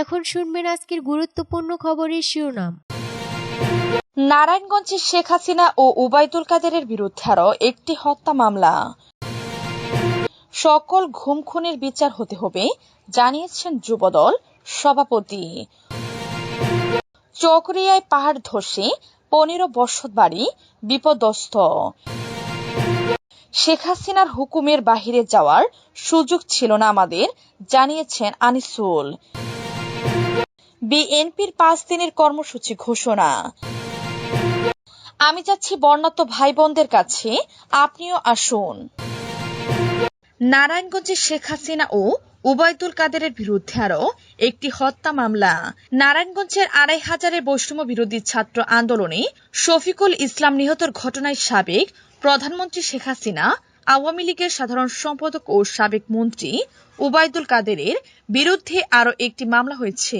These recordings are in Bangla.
এখন শুনবেন আজকের গুরুত্বপূর্ণ খবরের শিরোনাম। নারায়ণগঞ্জে শেখ হাসিনা ও উবাইদুল কাদেরের বিরুদ্ধে আরও একটি হত্যা মামলা। সকল ঘুম খুনের বিচার হতে হবে, জানিয়েছেন যুবদল সভাপতি। চকরিয়ায় পাহাড় ধসে পনেরো বসত বাড়ি বিপদস্ত শেখ হাসিনার হুকুমের বাহিরে যাওয়ার সুযোগ ছিল না আমাদের, জানিয়েছেন আনিসুল। বিএনপির পাঁচ দিনের কর্মসূচি ঘোষণা। আমি যাচ্ছি বর্ণাত্ম ভাই বোনদের কাছে। আপনিও আসুন। নারায়ণগঞ্জে শেখ হাসিনা ও উবায়দুল কাদেরের বিরুদ্ধে আরও একটি হত্যা মামলা। নারায়ণগঞ্জের আড়াই হাজারের বৈষম্য বিরোধী ছাত্র আন্দোলনে শফিকুল ইসলাম নিহতর ঘটনায় সাবেক প্রধানমন্ত্রী শেখ হাসিনা, আওয়ামী লীগের সাধারণ সম্পাদক ও সাবেক মন্ত্রী উবায়দুল কাদেরের বিরুদ্ধে আরও একটি মামলা হয়েছে।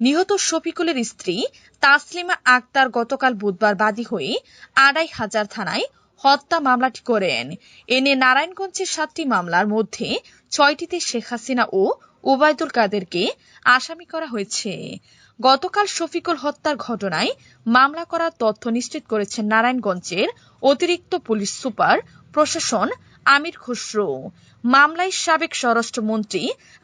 নিহত শফিকুলের স্ত্রী তাসলিমা আক্তার গতকাল বুধবার বাদী হয়ে আড়াই হাজার থানায় হত্যা মামলাটি করেন। এনে নারায়ণগঞ্জের সাতটি মামলার মধ্যে ছয়টিতে শেখ হাসিনা ও ওবায়দুল কাদেরকে আসামি করা হয়েছে। গতকাল শফিকুল হত্যার ঘটনায় মামলা করার তথ্য নিশ্চিত করেছেন নারায়ণগঞ্জের অতিরিক্ত পুলিশ সুপার প্রশাসন আমির খুসরো। মামলায় সাবেক স্বরাষ্ট্রমন্ত্রী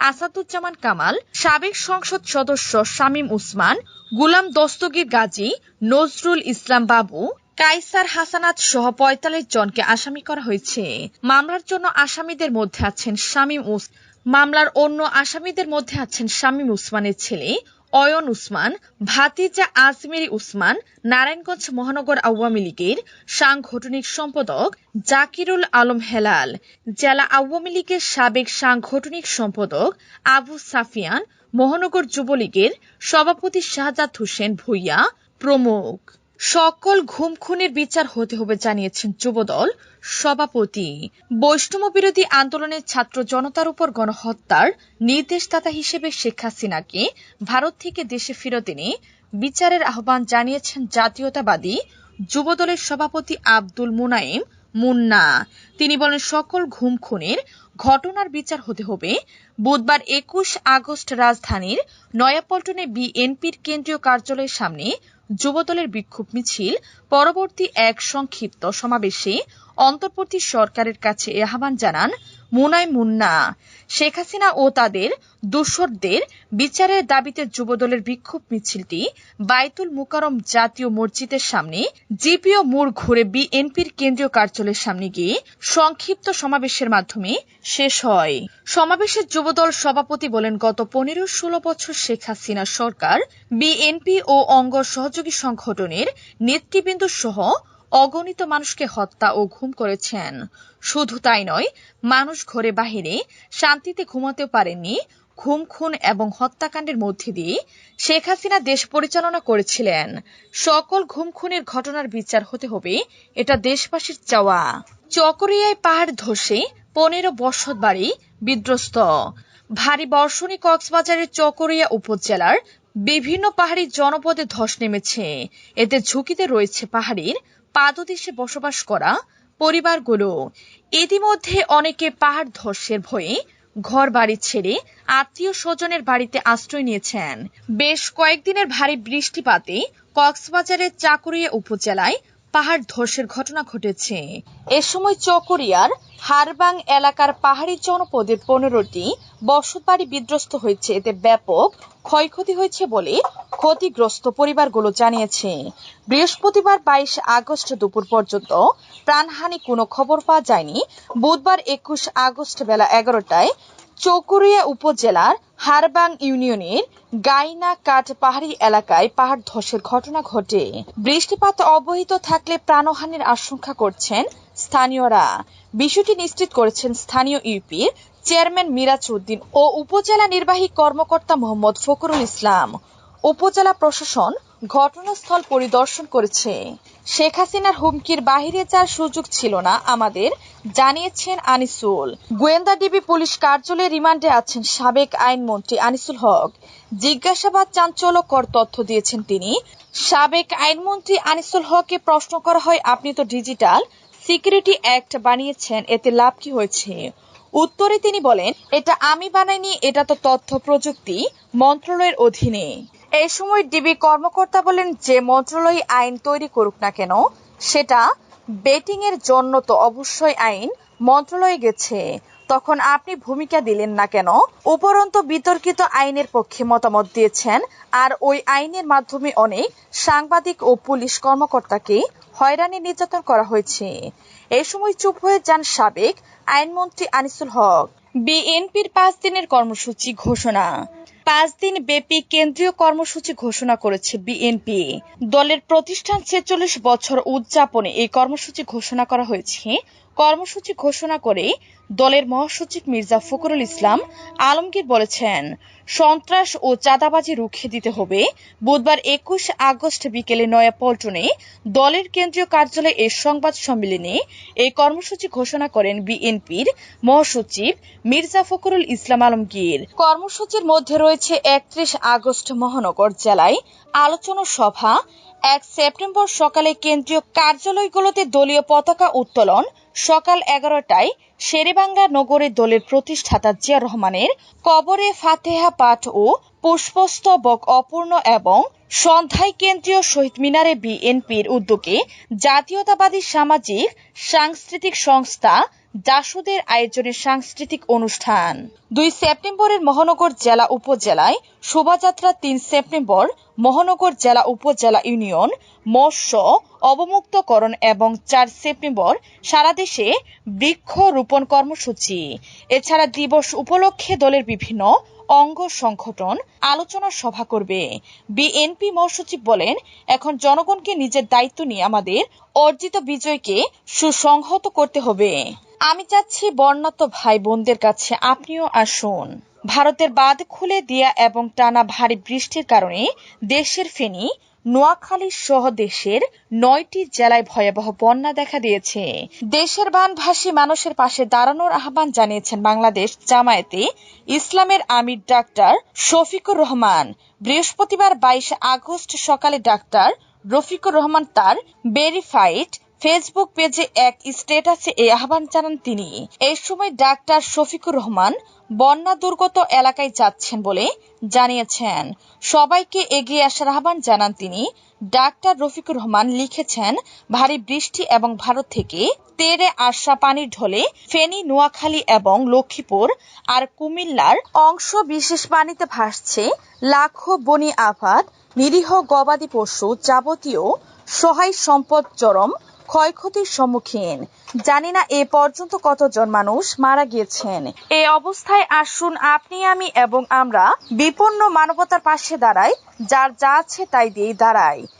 আসাদুজ্জামান কামাল, সাবেক সংসদ সদস্য শামীম উসমান, গুলাম দস্তগীর গাজী, নজরুল ইসলাম বাবু কাইসার হাসানাত সহ পঁয়তাল্লিশ জনকে আসামি করা হয়েছে। মামলার জন্য আসামিদের মধ্যে আছেন শামীম মামলার অন্য আসামিদের মধ্যে আছেন শামীম উসমানের ছেলে অয়ন উসমান, ভাতিজা আজমেরি উসমান, নারায়ণগঞ্জ মহানগর আওয়ামী লীগের সাংগঠনিক সম্পাদক জাকিরুল আলম হেলাল, জেলা আওয়ামী লীগের সাবেক সাংগঠনিক সম্পাদক আবু সাফিয়ান, মহানগর যুবলীগের সভাপতি শাহজাদ হোসেন ভুইয়া প্রমুখ। সকল ঘুম খুনের বিচার হতে হবে জানিয়েছেন যুবদল সভাপতি। বৈষ্ণব বিরোধী আন্দোলনের ছাত্র জনতার উপর গণহত্যার নির্দেশদাতা হিসেবে শেখ হাসিনাকে ভারত থেকে দেশে ফেরত এনে বিচারের আহ্বান জানিয়েছেন জাতীয়তাবাদী যুবদলের সভাপতি আব্দুল মুনাইম মুন্না। তিনি বলেন, সকল ঘুম খুনের ঘটনার বিচার হতে হবে। বুধবার একুশ আগস্ট রাজধানীর নয়াপল্টনে বিএনপির কেন্দ্রীয় কার্যালয়ের সামনে যুবদলের বিক্ষোভ মিছিল, পরবর্তী এক সংক্ষিপ্ত সমাবেশে অন্তর্বর্তী সরকারের কাছে আহ্বান জানান মুনাই মুন্না। শেখ হাসিনা ও তাদের দোসরদের বিচারের দাবিতে যুবদলের বিক্ষোভ মিছিলটি বাইতুল মুকারম জাতীয় মসজিদের সামনে জিপিও মোড় ঘুরে বিএনপির কেন্দ্রীয় কার্যালয়ের সামনে গিয়ে সংক্ষিপ্ত সমাবেশের মাধ্যমে শেষ হয়। সমাবেশে যুবদল সভাপতি বলেন, গত পনেরো ষোলো বছর শেখ হাসিনা সরকার বিএনপি ও অঙ্গ সহযোগী সংগঠনের নেতৃবৃন্দ সহ অগণিত মানুষকে হত্যা ও ঘুম করেছেন। শুধু তাই নয়, মানুষ ঘরে বাহিরে শান্তিতে ঘুমাতেও পারেননি। ঘুম, খুন এবং হত্যাকাণ্ডের মধ্যে দিয়ে শেখ হাসিনা দেশ পরিচালনা করেছিলেন। সকল ঘুম, খুনের ঘটনার বিচার হতে হবে, এটা দেশবাসীর চাওয়া। চকরিয়ায় পাহাড় ধসে পনেরো বসত বাড়ি বিধ্বস্ত। ভারী বর্ষণে কক্সবাজারের চকরিয়া উপজেলার বিভিন্ন পাহাড়ি জনপদে ধস নেমেছে। এতে ঝুঁকিতে রয়েছে পাহাড়ির পাদদেশে বসবাস করা পরিবারগুলো। ইতিমধ্যে অনেকে পাহাড় ধসের ভয়ে ঘর বাড়ি ছেড়ে আত্মীয় স্বজনের বাড়িতে আশ্রয় নিয়েছেন। বেশ কয়েকদিনের ভারী বৃষ্টিপাতে কক্সবাজারের চাকুরিয়া উপজেলায় পাহাড় ধসের ঘটনা ঘটেছে। এ সময় চকরিয়ার হারবাং এলাকার পাহাড়ি জনপদের পনেরোটি বসতবাড়ি বিধ্বস্ত হয়েছে। এতে ব্যাপক ক্ষয়ক্ষতি হয়েছে বলে ক্ষতিগ্রস্ত পরিবারগুলো জানিয়েছে। বৃহস্পতিবার বাইশ আগস্ট দুপুর পর্যন্ত প্রাণহানি কোনো খবর পাওয়া যায়নি। বুধবার একুশ আগস্ট বেলা এগারোটায় চৌকুরিয়া উপজেলার হারবাং ইউনিয়নের গাইনা কাট পাহাড়ি এলাকায় পাহাড় ধসের ঘটনা ঘটে। বৃষ্টিপাত অব্যাহত থাকলে প্রাণহানির আশঙ্কা করছেন স্থানীয়রা। বিষয়টি নিশ্চিত করেছেন স্থানীয় ইউপির চেয়ারম্যান মিরাজ উদ্দিন ও উপজেলা নির্বাহী কর্মকর্তা মোহাম্মদ ফখরুল ইসলাম। উপজেলা প্রশাসন ঘটনাস্থল পরিদর্শন করেছে। শেখ হাসিনার হুমকির বাহিরে যাওয়ার সুযোগ ছিল না, আমাদের জানিয়েছেন আনিসুল। গোয়েন্দা ডিবি পুলিশ কার্যালয়ে রিমান্ডে আছেন সাবেক আইনমন্ত্রী আনিসুল হক। জিজ্ঞাসাবাদ চাঞ্চল্যকর তথ্য দিয়েছেন তিনি। সাবেক আইনমন্ত্রী আনিসুল হককে প্রশ্ন করা হয়, আপনি তো ডিজিটাল সিকিউরিটি অ্যাক্ট বানিয়েছেন, এতে লাভ কি হয়েছে? উত্তরে তিনি বলেন, এটা আমি বানাইনি, এটা তো তথ্য প্রযুক্তি মন্ত্রণালয়ের অধীনে। এই সময় ডিবি কর্মকর্তা বলেন যে মন্ত্রণালয় আইন তৈরি করুক না কেন, সেটা বেটিং এর জন্য তো অবশ্যই আইন মন্ত্রণালয়ে গেছে। তখন আপনি ভূমিকা দিলেন না কেন? উপরন্ত বিতর্কিত আইনের পক্ষে মতামত দিয়েছেন, আর ওই আইনের মাধ্যমে অনেক সাংবাদিক ও পুলিশ কর্মকর্তাকে হয়রানি নির্যাতন করা হয়েছে। এ সময় চুপ হয়ে যান সাবেক আইনমন্ত্রী আনিসুল হক। বিএনপির পাঁচ দিনের কর্মসূচি ঘোষণা। পাঁচ দিন ব্যাপী কেন্দ্রীয় কর্মসূচি ঘোষণা করেছে বিএনপি। দলের প্রতিষ্ঠান ছেচল্লিশ বছর উদযাপনে এই কর্মসূচি ঘোষণা করা হয়েছে। কর্মসূচি ঘোষণা করে দলের মহাসচিব মির্জা ফখরুল ইসলাম আলমগীর বলেছেন সন্ত্রাস ও চাঁদাবাজি রুখে দিতে হবে। বুধবার একুশ আগস্ট বিকেলে নয়াপল্টনে দলের কেন্দ্রীয় কার্যালয়ে এই সংবাদ সম্মেলনে এই কর্মসূচি ঘোষণা করেন বিএনপির মহাসচিব মির্জা ফখরুল ইসলাম আলমগীর। কর্মসূচির মধ্যে রয়েছে একত্রিশ আগস্ট মহানগর জেলায় আলোচনা সভা, এক সেপ্টেম্বর সকালে কেন্দ্রীয় কার্যালয়গুলোতে দলীয় পতাকা উত্তোলন সকাল এগারোটায় শেরেবাংলা নগরে দলের প্রতিষ্ঠাতা জিয়া রহমানের কবরে ফাতেহা পাঠ ও পুষ্পস্তবক অপূর্ণ এবং সন্ধ্যায় কেন্দ্রীয় শহীদ মিনারে বিএনপির উদ্যোগে জাতীয়তাবাদী সামাজিক, সাংস্কৃতিক সংস্থা জাসুদের আয়োজনে সাংস্কৃতিক অনুষ্ঠান। দুই সেপ্টেম্বরের মহানগর জেলা উপজেলায় শোভাযাত্রা তিন সেপ্টেম্বর মহানগর জেলা উপজেলা ইউনিয়ন মৎস্য অবমুক্তকরণ এবং চার সেপ্টেম্বর সারা দেশে বৃক্ষ রোপণ কর্মসূচি। এছাড়া দিবস উপলক্ষে দলের বিভিন্ন অঙ্গ সংগঠন আলোচনা সভা করবে। বিএনপি মহাসচিব বলেন, এখন জনগণকে নিজের দায়িত্ব নিয়ে আমাদের অর্জিত বিজয়কে সুসংহত করতে হবে। আমি চাচ্ছি বর্ণাত্ম ভাই বোনদের কাছে আপনিও আসুন। ভারতের বাঁধ খুলে দেয়া এবং টানা ভারী বৃষ্টির কারণে দেশের ফেনী, নোয়াখালী সহ দেশের নয়টি জেলায় ভয়াবহ বন্যা দেখা দিয়েছে। দেশের বানভাসী মানুষের পাশে দাঁড়ানোর আহ্বান জানিয়েছেন বাংলাদেশ জামায়াতে ইসলামের আমির ডাক্তার শফিকুর রহমান। বৃহস্পতিবার বাইশ আগস্ট সকালে ডাক্তার রফিকুর রহমান তার ভেরিফাইড ফেসবুক পেজে এক স্ট্যাটাসে এই আহ্বান জানান তিনি। এই সময় ডাক্তার শফিকুর রহমান বন্যা দুর্গত এলাকায় যাচ্ছেন বলে জানিয়েছেন। সবাইকে এগিয়ে আসার আহ্বান জানান তিনি। ডাক্তার রফিকুর রহমান লিখেছেন, ভারী বৃষ্টি এবং ভারত থেকে তেরে আসা পানির ঢলে ফেনী, নোয়াখালী এবং লক্ষ্মীপুর আর কুমিল্লার অংশ বিশেষ পানিতে ভাসছে। লাখো বনি আফাত নিরীহ গবাদি পশু যাবতীয় সহায় সম্পদ চরম ক্ষয়ক্ষতির সম্মুখীন। জানি না এ পর্যন্ত কতজন মানুষ মারা গিয়েছেন। এ অবস্থায় আসুন আপনি, আমি এবং আমরা বিপন্ন মানবতার পাশে দাঁড়াই, যার যা আছে তাই দিয়েই দাঁড়াই।